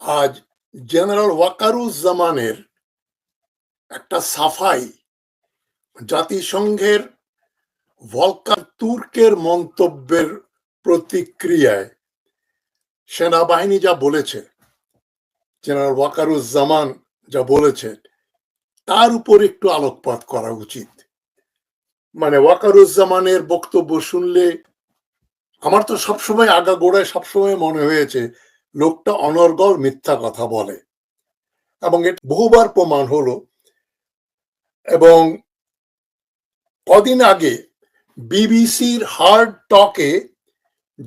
আজ জেনারেল ওয়াকারুজ্জামানের একটা সাফাই জাতিসংঘের ভলকার তুর্কের মন্তব্যের প্রতিক্রিয়ায় সেনাবাহিনী যা বলেছে জেনারেল ওয়াকারুজ্জামান যা বলেছেন তার উপর একটু আলোকপাত করা উচিত। মানে ওয়াকারুজ্জামানের বক্তব্য শুনলে আমার তো সবসময় আগা গোড়ায় সবসময় মনে হয়েছে লোকটা অনর্গল মিথ্যা কথা বলে। এবং এটা বহুবার প্রমাণ হলো এবং কদিন আগে বিবিসির হার্ড টকে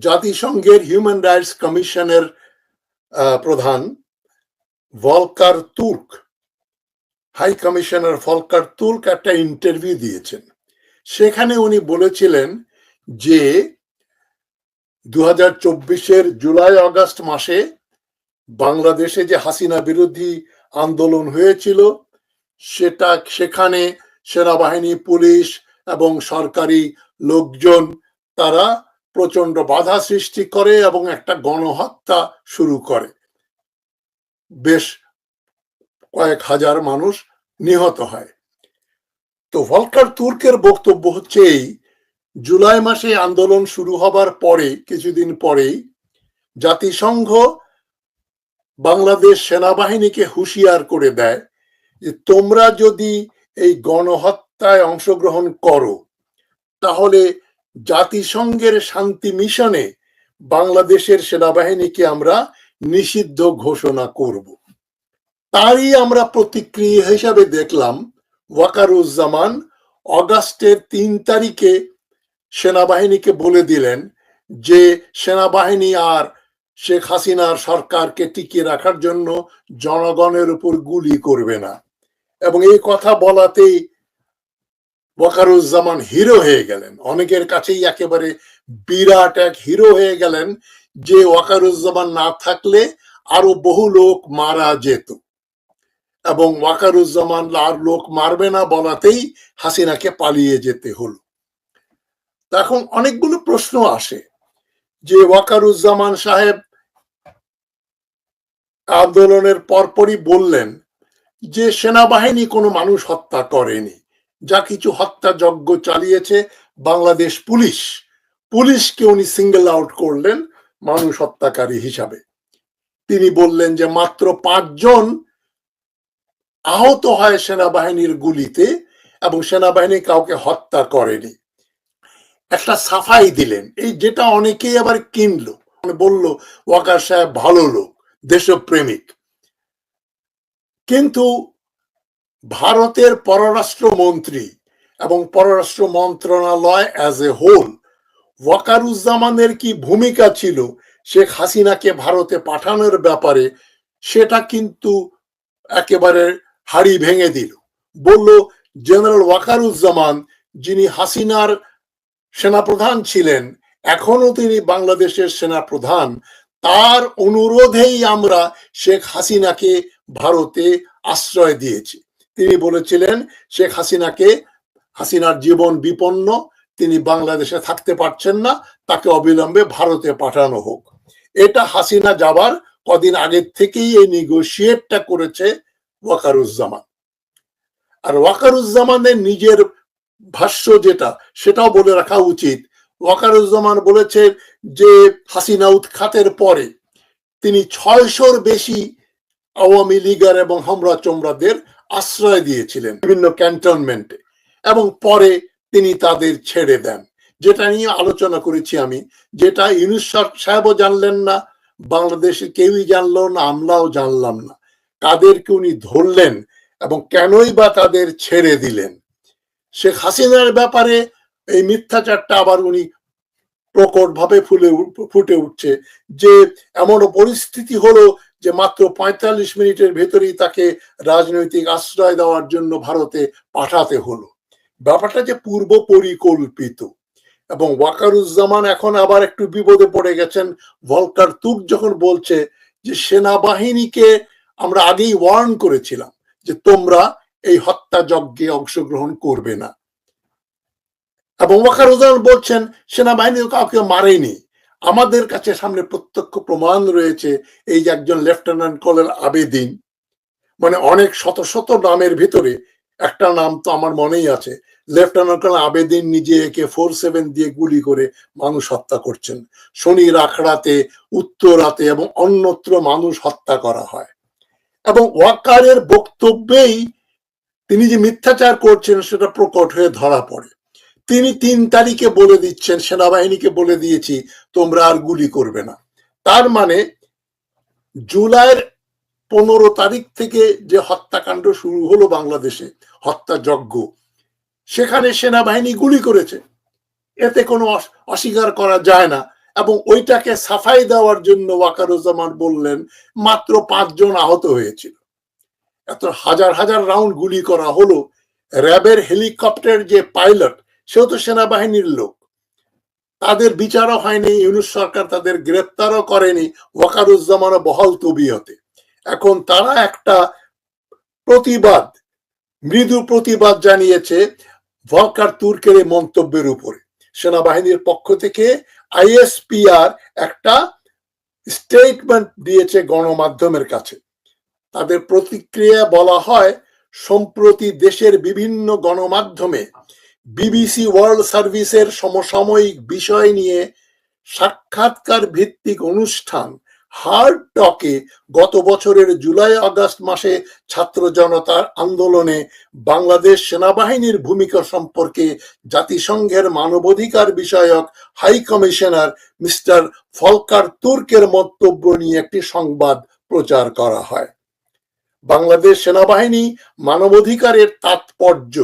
জাতিসংঘের হিউম্যান রাইটস কমিশনের প্রধান Volker Turk, high commissioner Volker Turk একটা ইন্টারভিউ দিয়েছেন। সেখানে উনি বলেছিলেন যে দু হাজার চব্বিশের জুলাই, আগস্ট মাসে বাংলাদেশে যে হাসিনা বিরোধী আন্দোলন হয়েছিল, সেটা, সেখানে সেনাবাহিনী, পুলিশ এবং সরকারি লোকজন, তারা প্রচণ্ড বাধা সৃষ্টি করে এবং একটা গণহত্যা শুরু করে। বেশ কয়েক হাজার মানুষ নিহত হয়। তো ভলকার তুর্কের বক্তব্য হচ্ছে এই জুলাই মাসে আন্দোলন শুরু হবার পরে, কিছুদিন পরেই, জাতিসংঘ বাংলাদেশ সেনাবাহিনীকে হুঁশিয়ার করে দেয় যে, তোমরা যদি এই গণহত্যায় অংশগ্রহণ করো, তাহলে জাতিসংঘের শান্তি মিশনে বাংলাদেশের সেনাবাহিনীকে আমরা নিষিদ্ধ ঘোষণা করব। তারই আমরা প্রতিক্রিয়া হিসাবে দেখলাম, ওয়াকারুজ্জামান অগাস্টের তিন তারিখে সেনাবাহিনীকে বলে দিলেন যে সেনাবাহিনী আর শেখ হাসিনার সরকারকে টিকিয়ে রাখার জন্য জনগণের উপর গুলি করবে না। এবং এই কথা বলাতেই ওয়াকারুজ্জামান হিরো হয়ে গেলেন। অনেকের কাছেই একেবারে বিরাট এক হিরো হয়ে গেলেন যে ওয়াকারুজ্জামান না থাকলে আরও বহু লোক মারা যেত। এবং ওয়াকারুজ্জামান আর লোক মারবে না বলাতেই হাসিনাকে পালিয়ে যেতে হলো। এখন অনেকগুলো প্রশ্ন আসে। যে ওয়াকারুজ্জামান সাহেব আন্দোলনের পরপরই বললেন যে, সেনাবাহিনী কোনো মানুষ হত্যা করেনি। যা কিছু হত্যাযজ্ঞ চালিয়েছে বাংলাদেশ পুলিশ। পুলিশকে উনি সিঙ্গেল আউট করলেন মানুষ হত্যাকারী হিসাবে। তিনি বললেন যে, মাত্র পাঁচজন আহত হয় সেনাবাহিনীর গুলিতে এবং সেনাবাহিনী কাউকে হত্যা করেনি। একটা সাফাই দিলেন। এই যেটা অনেকেই আবার কিনলো। মানে বলল, ওয়াকার সাহেব ভালো লোক, দেশপ্রেমিক। কিন্তু ভারতের পররাষ্ট্র মন্ত্রী এবং পররাষ্ট্র মন্ত্রণালয় অ্যাজ এ হোল ওয়াকারুজ্জামানের কি ভূমিকা ছিল, শেখ হাসিনাকে ভারতে পাঠানোর ব্যাপারে, সেটা কিন্তু একেবারে হাড়ি ভেঙে দিল। বলল, জেনারেল ওয়াকারুজ্জামান, যিনি হাসিনার সেনাপ্রধান ছিলেন এখনও তিনি বাংলাদেশের সেনাপ্রধান। তার অনুরোধেই আমরা শেখ হাসিনাকে ভারতে আশ্রয় দিয়েছি। তিনি বলেছিলেন, শেখ হাসিনাকে, হাসিনার জীবন বিপন্ন, তিনি বাংলাদেশে থাকতে পারছেন না, তাকে অবিলম্বে ভারতে পাঠানো হোক। এটা হাসিনা যাবার কদিন আগের থেকেই এই নিগোসিয়েটটা করেছে ওয়াকারুজ্জামান। আর ওয়াকারুজ্জামানের নিজের ভাষ্য যেটা, সেটাও বলে রাখা উচিত। ওয়াকারুজ্জামান বলেছেন যে, হাসিনা উৎখাতের পরে তিনি ছয়শোর বেশি আওয়ামী লীগার এবং হামরা চোমরাদের আশ্রয় দিয়েছিলেন বিভিন্ন ক্যান্টনমেন্টে এবং পরে তিনি তাদের ছেড়ে দেন। যেটা নিয়ে আলোচনা করেছি আমি, যেটা ইউনুস সাহেবও জানলেন না, বাংলাদেশে কেউই জানলো না, আমরাও জানলাম না। কাদেরকে উনি ধরলেন এবং কেনই বা তাদের ছেড়ে দিলেন? শেখ হাসিনার ব্যাপারে এই মিথ্যাচারটা আবার উনি প্রকট ভাবে ফুলে ফুটে উঠছে যে এমন পরিস্থিতি হলো যে মাত্র পঁয়তাল্লিশ মিনিটের ভেতরেই তাকে রাজনৈতিক আশ্রয় দেওয়ার জন্য ভারতে পাঠাতে হলো। ব্যাপারটা যে পূর্ব পরিকল্পিত এবং ওয়াকারুজ্জামান এখন আবার একটু বিপদে পড়ে গেছেন। ভলকার তুক যখন বলছে যে সেনাবাহিনীকে আমরা আগেই ওয়ার্ন করেছিলাম যে তোমরা এই হত্যাযজ্ঞে অংশগ্রহণ করবে না। এবং ওয়াকারুজ্জামান বলছেন সেনাবাহিনী কাউকে মারেনি। আমাদের কাছে সামনে প্রত্যক্ষ প্রমাণ রয়েছে, এই যে একজন লেফটেন্যান্ট কর্নেল আবেদিন। মানে অনেক শত শত নামের ভিতরে একটা নাম তো আমার মনেই আছে, লেফটেন্যান্ট কর্নেল আবেদিন নিজে একে ফোর সেভেন দিয়ে গুলি করে মানুষ হত্যা করছেন। শনির আখড়াতে উত্তরাতে এবং অন্যত্র মানুষ হত্যা করা হয়। এবং ওয়াকারের বক্তব্যেই তিনি যে মিথ্যাচার করছেন সেটা প্রকট হয়ে ধরা পড়ে। তিনি তিন তারিখে বলে দিচ্ছেন, সেনাবাহিনীকে বলে দিয়েছি, তোমরা আর গুলি করবে না। তার মানে জুলাইয়ের পনেরো তারিখ থেকে যে হত্যাকাণ্ড শুরু হলো বাংলাদেশে, হত্যাযজ্ঞ, সেখানে সেনাবাহিনী গুলি করেছে। এতে কোনো অস- অস্বীকার করা যায় না এবং ওইটাকে সাফাই দেওয়ার জন্য ওয়াকারুজ্জামান বললেন, মাত্র পাঁচজন আহত হয়েছিল। এত হাজার হাজার রাউন্ড গুলি করা হলো। র্যাবের হেলিকপ্টার যে পাইলট সেও তো সেনাবাহিনীর লোক। তাদের বিচারও হয়নি, ইউনুস সরকার তাদের গ্রেপ্তারও করেনি, ওয়াকারুজ্জামানও বহাল তবিয়তে। এখন তারা একটা প্রতিবাদ, মৃদু প্রতিবাদ জানিয়েছে ভলকার তুর্কের মন্তব্যের উপরে। সেনাবাহিনীর পক্ষ থেকে আইএসপিআর একটা স্টেটমেন্ট দিয়েছে গণমাধ্যমের কাছে। তাদের প্রতিক্রিয়া বলা হয়, সম্প্রতি দেশের বিভিন্ন গণমাধ্যমে বিবিসি ওয়ার্ল্ড সার্ভিসের সমসাময়িক বিষয় নিয়ে সাক্ষাৎকার ভিত্তিক অনুষ্ঠান হার্ড টকে গত বছরের জুলাই আগস্ট মাসে ছাত্র জনতার আন্দোলনে বাংলাদেশ সেনাবাহিনীর ভূমিকা সম্পর্কে জাতিসংঘের মানবাধিকার বিষয়ক হাই কমিশনার মিস্টার ফলকার তুর্কের মন্তব্য নিয়ে একটি সংবাদ প্রচার করা হয়। বাংলাদেশ সেনাবাহিনী মানবাধিকারের তাৎপর্য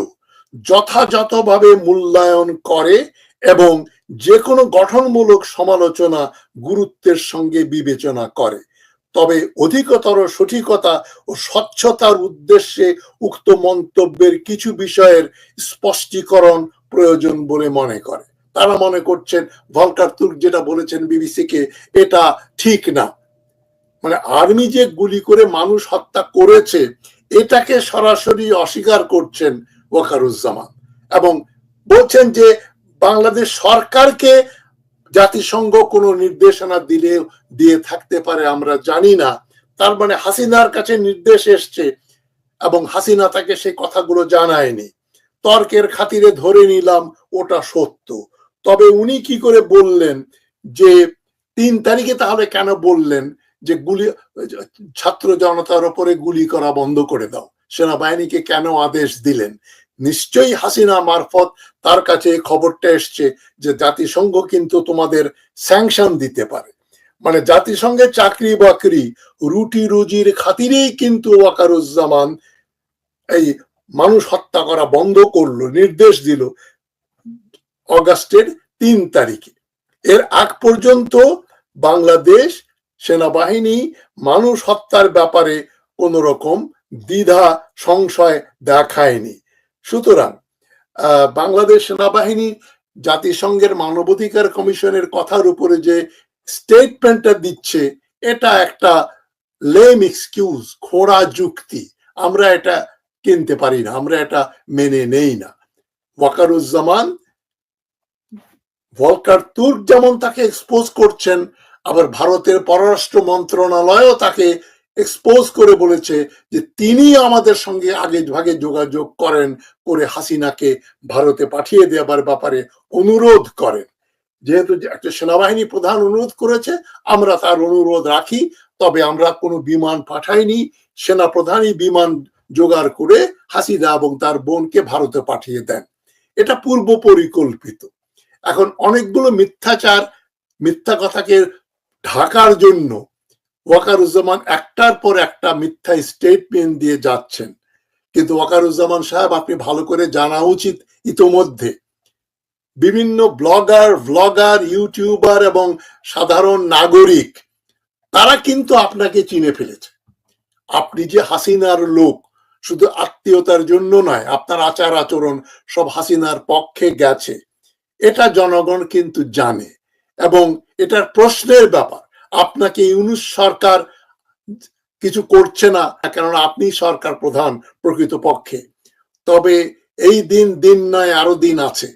যথাযথভাবে মূল্যায়ন করে এবং যে কোনো গঠনমূলক সমালোচনা গুরুত্বের সঙ্গে বিবেচনা করে। তবে অধিকতর সঠিকতা ও স্বচ্ছতার উদ্দেশ্যে উক্ত মন্তব্যের কিছু বিষয়ের স্পষ্টীকরণ প্রয়োজন বলে মনে করে। তারা মনে করছেন, ভলকার তুর্ক যেটা বলেছেন বিবিসিকে, এটা ঠিক না। মানে আর্মি যে গুলি করে মানুষ হত্যা করেছে, এটাকে সরাসরি অস্বীকার করছেন ওয়াকারুজ্জামান এবং বলছেন যে বাংলাদেশ সরকারকে জাতিসংঘ কোনো নির্দেশনা দিলে, দিয়ে থাকতে পারে আমরা জানি না। তার মানে হাসিনার কাছে নির্দেশ এসছে এবং হাসিনা তাকে সেই কথাগুলো জানায়নি। তর্কের খাতিরে ধরে নিলাম ওটা সত্য। তবে উনি কি করে বললেন যে তিন তারিখে তাহলে কেন বললেন? যে গুলি ছাত্র জনতার উপরে গুলি করা বন্ধ করে দাও। সেনাবাহিনীকে কেন আদেশ দিলেন? নিশ্চয়ই হাসিনা মারফত তার কাছে খবরটা এসছে যে জাতিসংঘ কিন্তু তোমাদের স্যাংশন দিতে পারে। মানে জাতিসংঘের চাকরি বাকরি রুটি রুজির খাতিরেই কিন্তু ওয়াকারুজ্জামান এই মানুষ হত্যা করা বন্ধ করল, নির্দেশ দিল অগাস্টের তিন তারিখে। এর আগ পর্যন্ত বাংলাদেশ সেনাবাহিনী মানুষ হত্যার ব্যাপারে কোন রকম দ্বিধা, সংশয় দেখায়নি। সুতরাং বাংলাদেশ সেনাবাহিনী জাতিসংঘের মানবাধিকার কমিশনের কথার উপরে যে স্টেটমেন্টটা দিচ্ছে, এটা একটা লেম এক্সকিউজ খোঁড়া যুক্তি। আমরা এটা কিনতে পারি না, আমরা এটা মেনে নেই না। ওয়াকারুজ্জামান, ভলকার তুর্ক যেমন তাকে এক্সপোজ করছেন আবার ভারতের পররাষ্ট্র মন্ত্রণালয়ও তাকে এক্সপোজ করে বলেছে যে তিনি আমাদের সঙ্গে আগে ভাগে যোগাযোগ করেন, করে হাসিনাকে ভারতে পাঠিয়ে দেওয়ার ব্যাপারে অনুরোধ করেন। যেহেতু একটা সেনাবাহিনী প্রধান অনুরোধ করেছে, আমরা তার অনুরোধ রাখি, তবে আমরা কোনো বিমান পাঠাইনি। সেনা প্রধানই বিমান জোগাড় করে হাসিনা এবং তার বোনকে ভারতে পাঠিয়ে দেন। এটা পূর্ব পরিকল্পিত এখন অনেকগুলো মিথ্যাচার, মিথ্যা কথাকে ঢাকার জন্য ওয়াকারুজ্জামান একটার পর একটা মিথ্যা স্টেটমেন্ট দিয়ে যাচ্ছেন। কিন্তু ওয়াকারুজ্জামান সাহেব, আপনি ভালো করে জানা উচিত ইতোমধ্যে। বিভিন্ন ব্লগার ব্লগার ইউটিউবার এবং সাধারণ নাগরিক, তারা কিন্তু আপনাকে চিনে ফেলেছে। আপনি যে হাসিনার লোক, শুধু আত্মীয়তার জন্য নয়, আপনার আচার আচরণ সব হাসিনার পক্ষে গেছে। এটা জনগণ কিন্তু জানে এবং এটার প্রশ্নের ব্যাপার। আপনাকে ইউনুস সরকার কিছু করছে না, কেননা আপনি সরকার প্রধান প্রকৃত পক্ষে তবে এই দিন দিন নয়, আরও দিন আছে।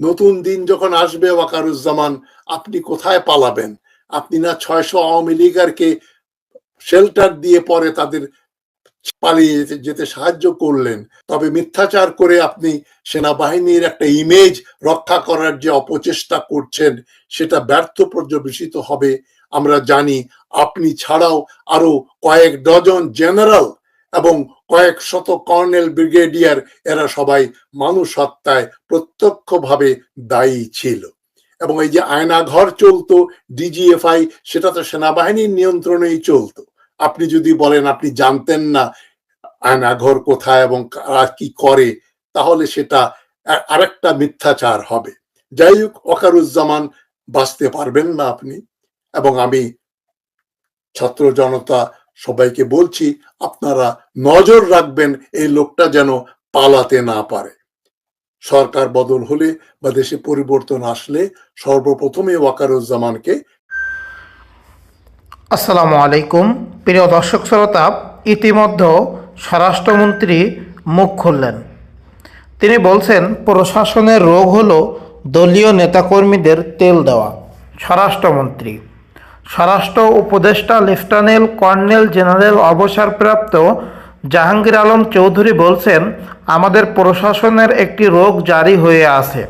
নতুন দিন যখন আসবে ওয়াকারুজ্জামান, আপনি কোথায় পালাবেন? আপনি না ছয়শো আওয়ামী লীগারকে শেল্টার দিয়ে পরে তাদের পালিয়ে যেতে- সাহায্য করলেন। তবে মিথ্যাচার করে আপনি সেনাবাহিনীর একটা ইমেজ রক্ষা করার যে অপচেষ্টা করছেন, সেটা ব্যর্থ পর্যবেসিত হবে। আমরা জানি আপনি ছাড়াও আরও কয়েক ডজন জেনারেল এবং কয়েক শত কর্নেল ব্রিগেডিয়ার, এরা সবাই মানুষ হত্যায় প্রত্যক্ষভাবে দায়ী ছিল। এবং এই যে আয়না ঘর চলতো ডিজিএফআই সেটা তো সেনাবাহিনীর নিয়ন্ত্রণেই চলতো। আপনি যদি বলেন আপনি জানতেন না আয়নাঘর কোথায় এবং কি করে, তাহলে সেটা আরেকটা মিথ্যাচার হবে। যাই হোক ওকারুজ্জামান বাঁচতে পারবেন না আপনি এবং আমি ছাত্র জনতা সবাইকে বলছি, আপনারা নজর রাখবেন এই লোকটা যেন পালাতে না পারে। সরকার বদল হলে বা দেশে পরিবর্তন আসলে সর্বপ্রথমে ওয়াকারুজ্জামানকে আসসালামু আলাইকুম। প্রিয় দর্শক শ্রোতা ইতিমধ্যে স্বরাষ্ট্রমন্ত্রী মুখ খুললেন। তিনি বলছেন, প্রশাসনের রোগ হলো দলীয় নেতাকর্মীদের তেল দেওয়া। স্বরাষ্ট্রমন্ত্রী, স্বরাষ্ট্র উপদেষ্টা লেফটেন্যান্ট কর্নেল জেনারেল অবসরপ্রাপ্ত জাহাঙ্গীর আলম চৌধুরী বলছেন, আমাদের প্রশাসনের একটি রোগ জারি হয়ে আছে।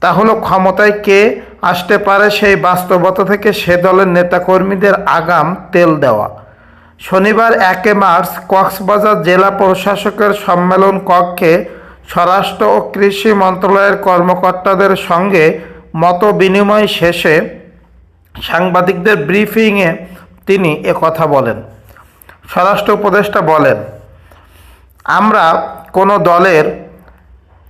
তা হলো ক্ষমতায় কে আসতে পারে সেই বাস্তবতা থেকে সে দলের নেতাকর্মীদের আগাম তেল দেওয়া? শনিবার একে মার্চ কক্সবাজার জেলা প্রশাসকের সম্মেলন কক্ষে স্বরাষ্ট্র ও কৃষি মন্ত্রণালয়ের কর্মকর্তাদের সঙ্গে মত বিনিময় শেষে সাংবাদিকদের ব্রিফিংয়ে তিনি কথা বলেন। স্বরাষ্ট্র উপদেষ্টা বলেন, আমরা কোনো দলের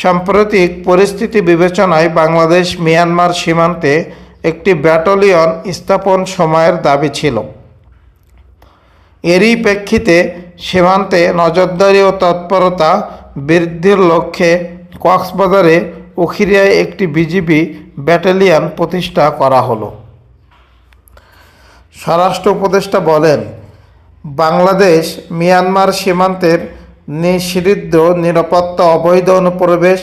সাম্প্রতিক পরিস্থিতি বিবেচনায় বাংলাদেশ মিয়ানমার সীমান্তে একটি ব্যাটালিয়ন স্থাপন সময়ের দাবি ছিল। এরই প্রেক্ষিতে সীমান্তে নজরদারি ও তৎপরতা বৃদ্ধির লক্ষ্যে কক্সবাজারে উখিরিয়ায় একটি বিজিবি ব্যাটালিয়ন প্রতিষ্ঠা করা হলো। স্বরাষ্ট্র উপদেষ্টা বলেন, বাংলাদেশ মিয়ানমার সীমান্তের নিষিদ্ধ, নিরাপত্তা, অবৈধ অনুপ্রবেশ,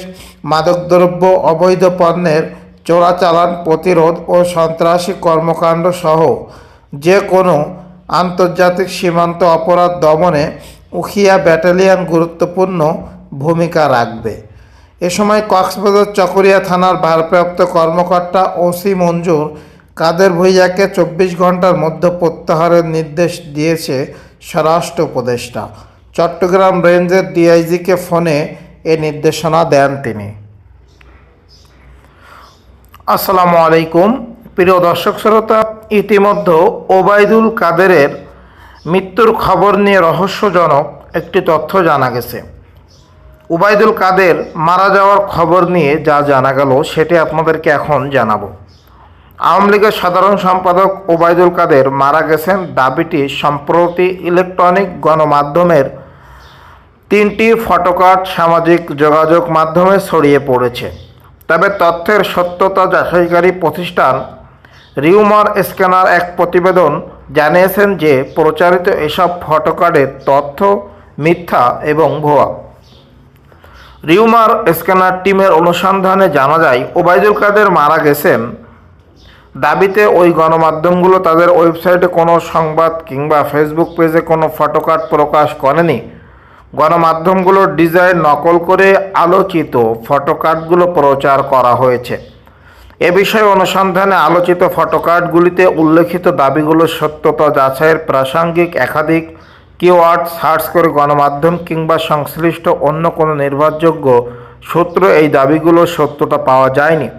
মাদকদ্রব্য, অবৈধ পণ্যের চোরাচালান, প্রতিরোধ ও সন্ত্রাসী কর্মকাণ্ড সহ যে কোনো আন্তর্জাতিক সীমান্ত অপরাধ দমনে উখিয়া ব্যাটালিয়ান গুরুত্বপূর্ণ ভূমিকা রাখবে। এ সময় কক্সবাজার চকরিয়া থানার ভারপ্রাপ্ত কর্মকর্তা ওসি মঞ্জুর কাদের ভুইয়াকে চব্বিশ ঘণ্টার মধ্যে প্রত্যাহারের নির্দেশ দিয়েছে স্বরাষ্ট্র উপদেষ্টা। চট্টগ্রাম রেঞ্জের ডিআইজিকে ফোনে এ নির্দেশনা দেন তিনি। আসসালামু আলাইকুম। প্রিয় দর্শক শ্রোতা ইতিমধ্যে ওবায়দুল কাদেরের মৃত্যুর খবর নিয়ে রহস্যজনক একটি তথ্য জানা গেছে। উবায়দুল কাদের মারা যাওয়ার খবর নিয়ে যা জানা গেল, সেটি আপনাদেরকে এখন জানাব। আওয়ামী লীগের সাধারণ সম্পাদক ওবায়দুল কাদের মারা গেছেন দাবিটি সম্প্রতি ইলেকট্রনিক গণমাধ্যমের তিনটি ফটোকার্ড সামাজিক যোগাযোগ মাধ্যমে ছড়িয়ে পড়েছে। তবে তথ্যের সত্যতা যাচাইকারী প্রতিষ্ঠান রিউমার স্ক্যানার এক প্রতিবেদন জানিয়েছেন যে প্রচারিত এসব ফটোকার্ডের তথ্য মিথ্যা এবং ভুয়া। রিউমার স্ক্যানার টিমের অনুসন্ধানে জানা যায়, ওবায়দুল কাদের মারা গেছেন। দাবিতে ওই গণমাধ্যমগুলো তাদের ওয়েবসাইটে কোনো সংবাদ কিংবা ফেসবুক পেজে কোনো ফটোকার্ড প্রকাশ করেনি। গণমাধ্যমগুলোর ডিজাইন নকল করে আলোচিত ফটোকার্ডগুলো প্রচার করা হয়েছে। এ বিষয়ে অনুসন্ধানে আলোচিত ফটোকার্ডগুলিতে উল্লেখিত দাবিগুলোর সত্যতা যাচাইয়ের প্রাসঙ্গিক, একাধিক কিওয়ার্ড সার্চ করে গণমাধ্যম কিংবা সংশ্লিষ্ট অন্য কোনো নির্ভরযোগ্য সূত্র এই দাবিগুলোর সত্যতা পাওয়া যায়নি।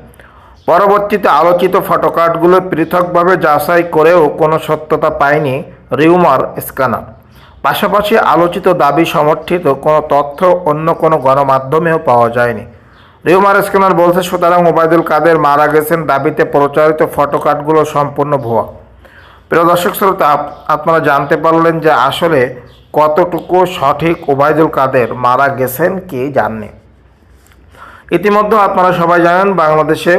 পরবর্তীতে আলোচিত ফটোকার্ডগুলো পৃথকভাবে যাচাই করেও কোনো সত্যতা পায়নি রিউমার স্ক্যানার। পাশাপাশি আলোচিত দাবি সমর্থিত কোনো তথ্য অন্য কোনো গণমাধ্যমেও পাওয়া যায়নি। রিউমার স্ক্যানার বলছে, সুতরাং ওবায়দুল কাদের মারা গেছেন দাবিতে প্রচারিত ফটোকার্ডগুলো সম্পূর্ণ ভুয়া। প্রিয় দর্শক শ্রোতা আপনারা জানতে পারলেন যে আসলে কতটুকু সঠিক ওবায়দুল কাদের মারা গেছেন, কে জাননি। ইতিমধ্যে আপনারা সবাই জানেন, বাংলাদেশে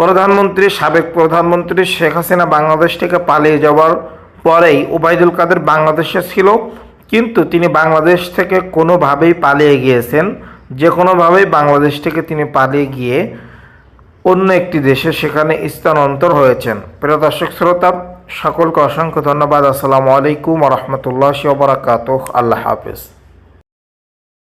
প্রধানমন্ত্রী, সাবেক প্রধানমন্ত্রী শেখ হাসিনা বাংলাদেশ থেকে পালিয়ে যাওয়ার পরেই ওবায়দুল কাদের বাংলাদেশে ছিল, কিন্তু তিনি বাংলাদেশ থেকে কোনোভাবেই পালিয়ে গিয়েছেন। যে কোনোভাবেই বাংলাদেশ থেকে তিনি পালিয়ে গিয়ে অন্য একটি দেশে সেখানে স্থানান্তর হয়েছেন। প্রিয় দর্শক শ্রোতা, সকলকে অসংখ্য ধন্যবাদ। আসসালামু আলাইকুম রহমতুল্লাহ বারাকাতুহ। আল্লাহ হাফিজ।